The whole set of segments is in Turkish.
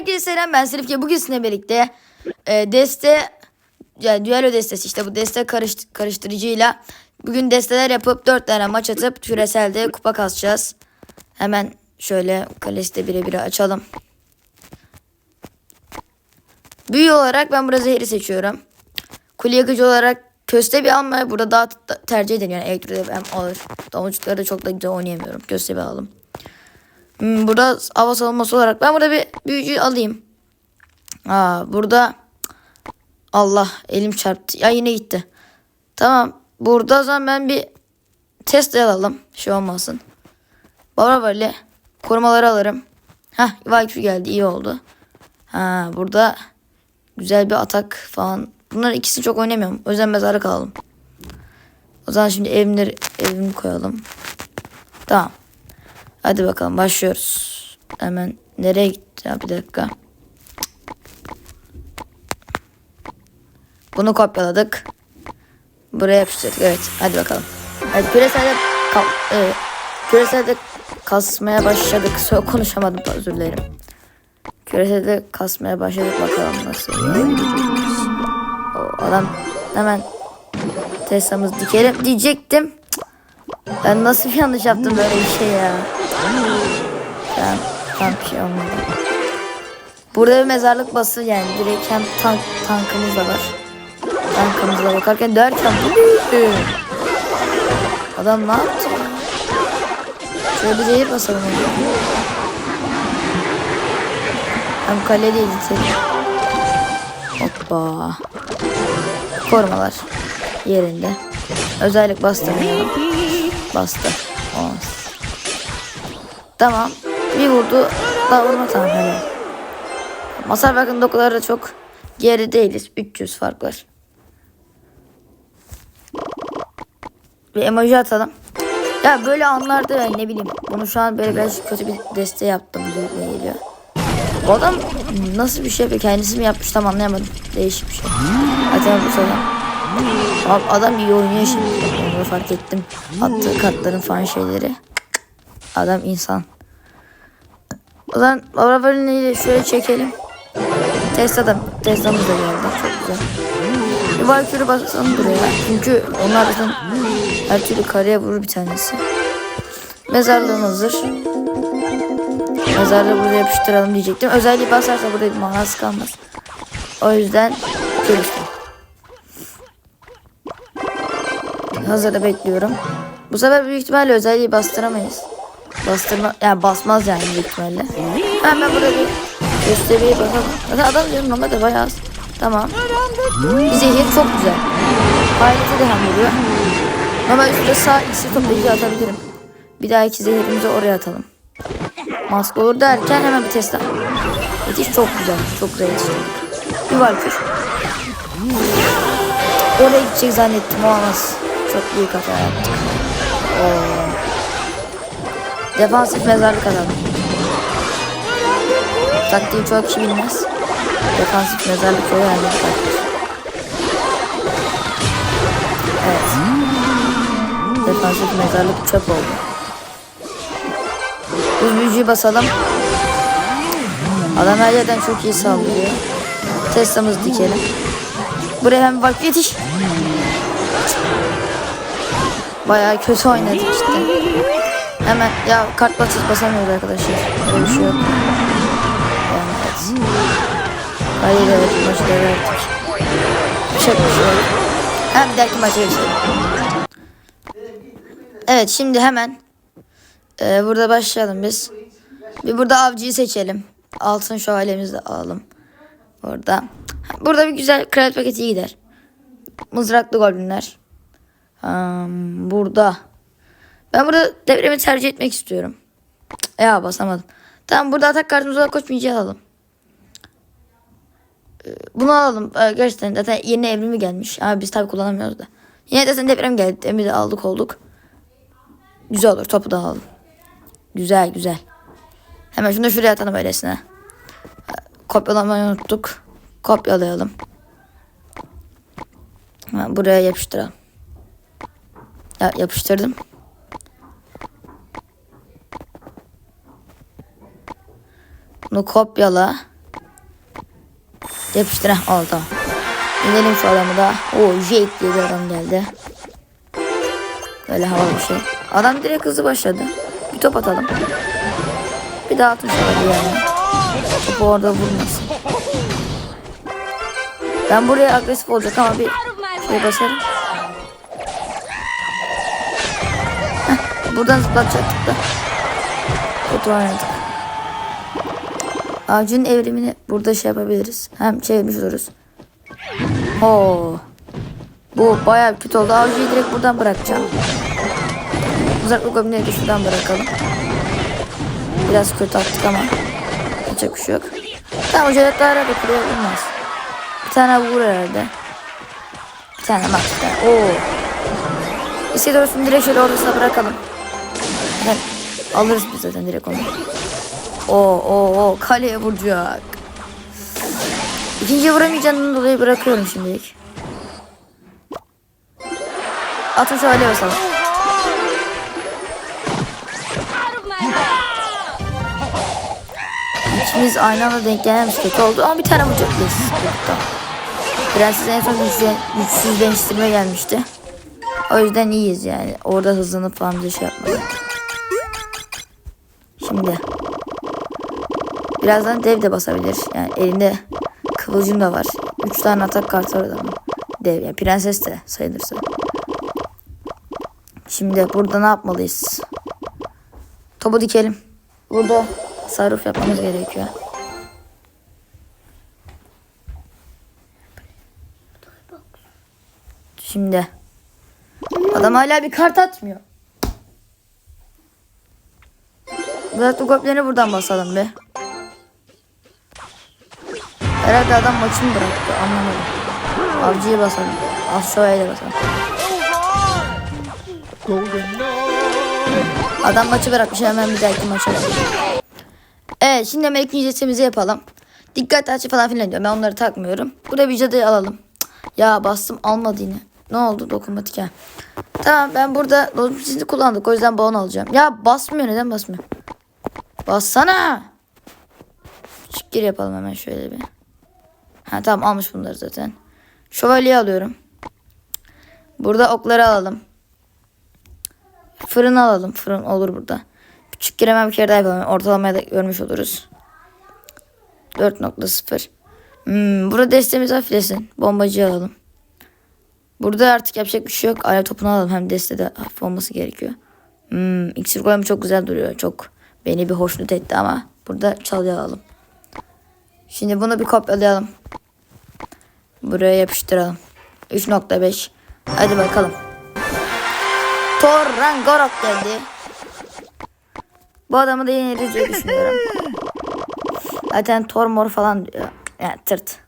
Herkese selam ben Selifke. Bugün sizinle birlikte e, deste yani düello destesi işte bu deste karış, karıştırıcıyla bugün desteler yapıp 4 tane maç atıp küreselde kupa kasacağız. Hemen şöyle kalesi de birebir açalım. Büyü olarak ben burada zehri seçiyorum. Kule yakıcı olarak köstebi almayı burada daha tercih ederim. Yani elektroda hem alır. Domuzcukları da çok da güzel oynayamıyorum. Köstebi alalım. Hmm, burada hava savunması olarak ben burada bir büyücü alayım. Aa, burada Allah elim çarptı. Ya yine gitti. Tamam. Burada zaman ben bir test alalım. Şey olmasın. Baba böyle korumaları alırım. Hah Valkyrie geldi iyi oldu. Ha burada güzel bir atak falan. Bunlar ikisini çok oynamıyorum. O yüzden mezarlık alalım. O zaman şimdi evimleri evimi koyalım. Tamam. Hadi bakalım başlıyoruz. Hemen nereye gitti ya bir dakika. Bunu kopyaladık. Buraya yapıştırdık. Evet hadi bakalım. Evet küreselde kal evet, küreselde kasmaya başladık. So konuşamadım özür dilerim. Küreselde kasmaya başladık bakalım nasıl. O adam hemen Tesla'mız dikelim diyecektim. Ben nasıl bir yanlış yaptım böyle bir şey ya. Ben bir şey olmadı. Burada bir mezarlık bası yani direkt hem tank, tankımız da var. Tankımızla bakarken derken? Adam ne yaptı? ya? Şöyle bir zehir basalım. Hem kale değil itelim. Hoppa. Korumalar yerinde. Özellik bastırmayalım. Bastı. Olmaz. Tamam. Bir vurdu. Daha vurma tamam hadi. Masar bakın o kadar da çok geri değiliz. 300 fark var. Bir emoji atalım. Ya böyle anlarda yani ne bileyim. Bunu şu an böyle biraz kötü bir deste yaptım. gibi geliyor. Bu adam nasıl bir şey yapıyor? Kendisi mi yapmış tam anlayamadım. Değişik bir şey. Zaten bu sonra. Abi adam iyi oynuyor şimdi. Onu fark ettim. Attığı kartların falan şeyleri. Adam insan. O zaman arabayı şöyle çekelim. Tesla'da Tesla'mız da geldi. Çok güzel. Bir Valkyrie basalım buraya. Çünkü onlar zaten her türlü kareye vurur bir tanesi. Mezarlığım hazır. Mezarlığı burada yapıştıralım diyecektim. Özelliği basarsa burada bir manası kalmaz. O yüzden görüşürüz. Hazırda bekliyorum. Bu sefer büyük ihtimalle özelliği bastıramayız. Bastırma yani basmaz yani büyük ihtimalle. Hemen burada bir gösteriye bakalım. Zaten adam diyorum normalde bayağı az. Tamam. Zehir çok güzel. Hayrete de hem vuruyor. Normal üstte sağ ikisi toplayıcı atabilirim. Bir daha iki zehirimizi oraya atalım. Mask olur derken hemen bir test Yetiş çok güzel. Çok yetiştirdik. Bir Valkür. Oraya gidecek zannettim. O olmaz. Çok büyük hata yaptık. Oo. Defansif mezarlık adam. Taktiği çok kişi bilmez. Defansif mezarlık o yani. Evet. Defansif mezarlık çöp oldu. Buz büyücüyü basalım. Adam her yerden çok iyi saldırıyor. Tesla'mızı dikelim. Buraya hem bak yetiş. Bayağı kötü oynadık işte. Hemen ya kart basıp basamıyoruz arkadaşlar. Böyle bir şey yok. Yani evet. Hayır evet maçı da verdik. Çok yok. Hem bir dahaki maça geçelim. Evet şimdi hemen e, burada başlayalım biz. Bir burada avcıyı seçelim. Altın şövalyemizi de alalım. Burada. Burada bir güzel kraliyet paketi gider. Mızraklı goblinler. Um, burada. Ben burada devremi tercih etmek istiyorum. Cık, Ya basamadım. Tamam burada atak kartımızı olarak koçmayıcı alalım. Ee, Bunu alalım. Ee, Gerçekten zaten yeni evrimi gelmiş. Ama biz tabi kullanamıyoruz da. Yine de sen deprem geldi. Emri de aldık olduk. Güzel olur. Topu da alalım. Güzel güzel. Hemen şunu da şuraya atalım öylesine. Kopyalamayı unuttuk. Kopyalayalım. Buraya yapıştıralım. Ya, yapıştırdım. Bunu kopyala. Yapıştır. ha, Oldu. İnelim şu adamı da. Oo Jake diye bir adam geldi. Böyle havalı bir şey. Adam direkt hızlı başladı. Bir top atalım. Bir daha atın şöyle yani. Topu orada vurmasın. Ben buraya agresif olacak ama bir şey basarım. Heh, buradan zıplatacaktık da. Kötü oynadık. Avcının evrimini burada şey yapabiliriz. Hem çevirmiş oluruz. Oo. Bu bayağı kötü oldu. Avcıyı direkt buradan bırakacağım. Uzaklık goblinleri de şuradan bırakalım. Biraz kötü attık ama. Yapacak bir şey yok. Tamam o jeletlerle de buraya vurmaz. Bir tane vur herhalde. Bir tane bak bir tane. Oo. İstediyorsun direkt şöyle ortasına bırakalım. Zaten alırız biz zaten direkt onu. Oo oo oo kaleye vuracak. İkinci vuramayacağından dolayı bırakıyorum şimdilik. Atın şöyle basalım. İkimiz aynı anda denk gelmemiş kötü oldu ama bir tane vuracak biz. Tamam. Prenses en son güçsüz, güçsüzleştirme gelmişti. O yüzden iyiyiz yani. Orada hızlanıp falan bize şey yapmadı. Şimdi. Birazdan dev de basabilir. Yani elinde kıvılcım da var. 3 tane atak kartı var adamın. Dev yani prenses de sayılırsa. Şimdi burada ne yapmalıyız? Topu dikelim. Burada tasarruf yapmamız gerekiyor. Şimdi. Adam hala bir kart atmıyor. Zaten goblinleri buradan basalım be. Herhalde adam maçını bıraktı anlamadım. Avcıyı basalım. Aşağıya basalım. Adam maçı bırakmış hemen bir dahaki maça. Evet şimdi hemen ikinci testimizi yapalım. Dikkat açı falan filan diyor. Ben onları takmıyorum. Burada bir cadıyı alalım. Ya bastım almadı yine. Ne oldu dokunmatik ha. Tamam ben burada dokunmatikini kullandık. O yüzden balon alacağım. Ya basmıyor neden basmıyor? Bassana. Gir yapalım hemen şöyle bir. Ha tamam almış bunları zaten. Şövalyeyi alıyorum. Burada okları alalım. Fırın alalım. Fırın olur burada. Küçük gir hemen bir kere daha yapalım. Ortalamaya da görmüş oluruz. 4.0 hmm, Burada destemiz hafiflesin. Bombacı alalım. Burada artık yapacak bir şey yok. Alev topunu alalım. Hem deste de hafif olması gerekiyor. Hmm, iksir koyumu çok güzel duruyor. Çok beni bir hoşnut etti ama burada çalı alalım. Şimdi bunu bir kopyalayalım. Buraya yapıştıralım. 3.5 Hadi bakalım. Thor Ragnarok geldi. Bu adamı da yeneriz diye düşünüyorum. Zaten Thor mor falan diyor. Yani tırt.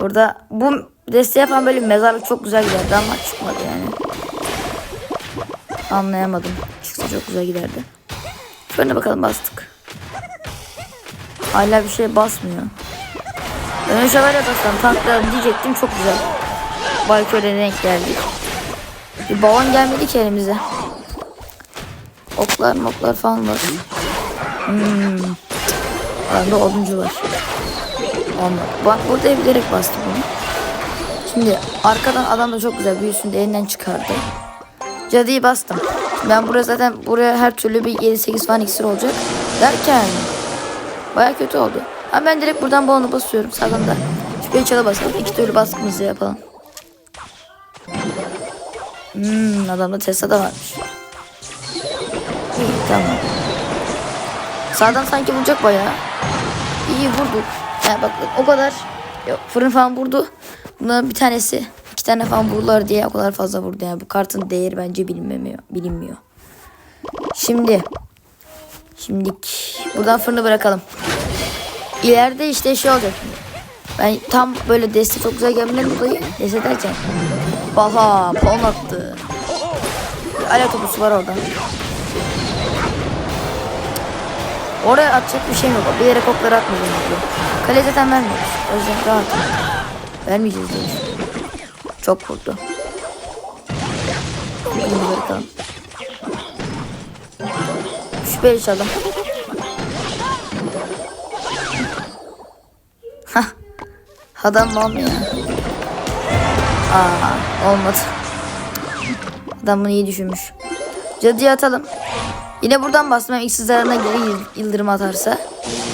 Burada bu desteği yapan böyle mezarlık çok güzel giderdi ama çıkmadı yani. Anlayamadım. Çıksa çok güzel giderdi. Şöyle bakalım bastık. Hala bir şey basmıyor. Ben şövalye bassam tanklarım diyecektim çok güzel. Valkyrie'ye renk geldik. Bir balon gelmedi ki elimize. Oklar moklar falan var. Hmm. Bende oduncu var. Olmadı. Bak burada bilerek bastı bunu. Şimdi arkadan adam da çok güzel büyüsün de elinden çıkardı. Cadıyı bastım. Ben buraya zaten buraya her türlü bir 7-8 falan iksir olacak. Derken baya kötü oldu. Ama ben direkt buradan balonu basıyorum. Sağdan da şüpheli çalı basalım. İki türlü baskımızı yapalım. Hmm, adamda Tesla da varmış. İyi tamam. Sağdan sanki vuracak bayağı. İyi vurdu. Yani bak o kadar yok, fırın falan vurdu. Bunların bir tanesi iki tane falan vurdular diye o kadar fazla vurdu. Yani bu kartın değeri bence bilinmiyor. bilinmiyor. Şimdi Şimdilik buradan fırını bırakalım. İleride işte şey olacak şimdi. Ben tam böyle deste çok güzel gelmeden dolayı deste derken Baha puan attı. Alev topusu var orada. Oraya atacak bir şey yok. Bir yere kokları atmayacağım. diyor. Kale zaten vermiyoruz. O yüzden rahat. Vermeyeceğiz düşünüyorum. Çok vurdu. Bunu bırakalım. Şüpheli çalım. Adam mal mı ya? Aa olmadı. Adam bunu iyi düşünmüş. Cadıya atalım. Yine buradan bastım. Hem iksir zararına geri yıl- yıldırım atarsa.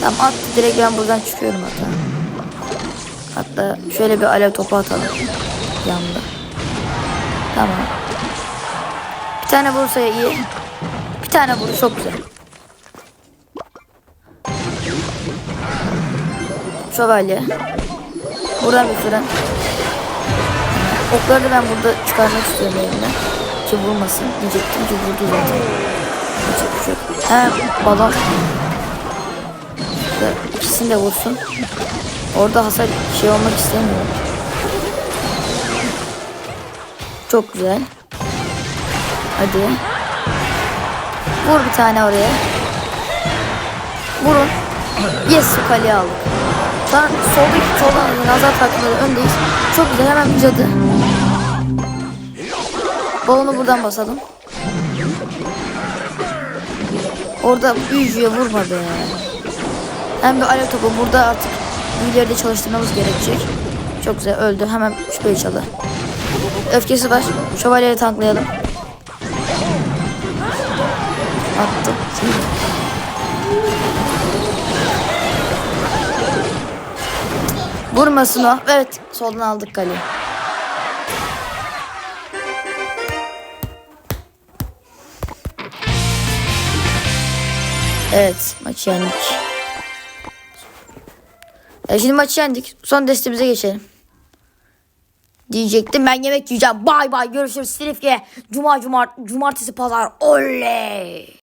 Tamam attı. Direkt ben buradan çıkıyorum hatta. Hatta şöyle bir alev topu atalım. Yandı. Tamam. Bir tane vursa iyi. Bir tane vur çok güzel. Şövalye. Buradan bir fırın. Okları da ben burada çıkarmak istiyorum elimden. Ki vurmasın diyecektim ki vurdu zaten. Bir şey. He balon. İkisini de vursun. Orada hasar şey olmak istemiyorum. Çok güzel. Hadi. Vur bir tane oraya. Vurun. Yes kaleyi aldık. Şu an soldaki soldan nazar takımları öndeyiz. Çok güzel hemen bir cadı. Balonu buradan basalım. Orada büyücüye vurma be. Hem bir alev topu burada artık büyüleri de çalıştırmamız gerekecek. Çok güzel öldü. Hemen şüpheyi çalı. Öfkesi var. Şövalyeyi tanklayalım. Attı. Vurmasın o. Evet. Soldan aldık kaleyi. Evet. Maçı yendik. E şimdi maçı yendik. Son destemize geçelim. Diyecektim ben yemek yiyeceğim. Bay bay görüşürüz. Silifke. Cuma, cumart, cumartesi, pazar. Oley.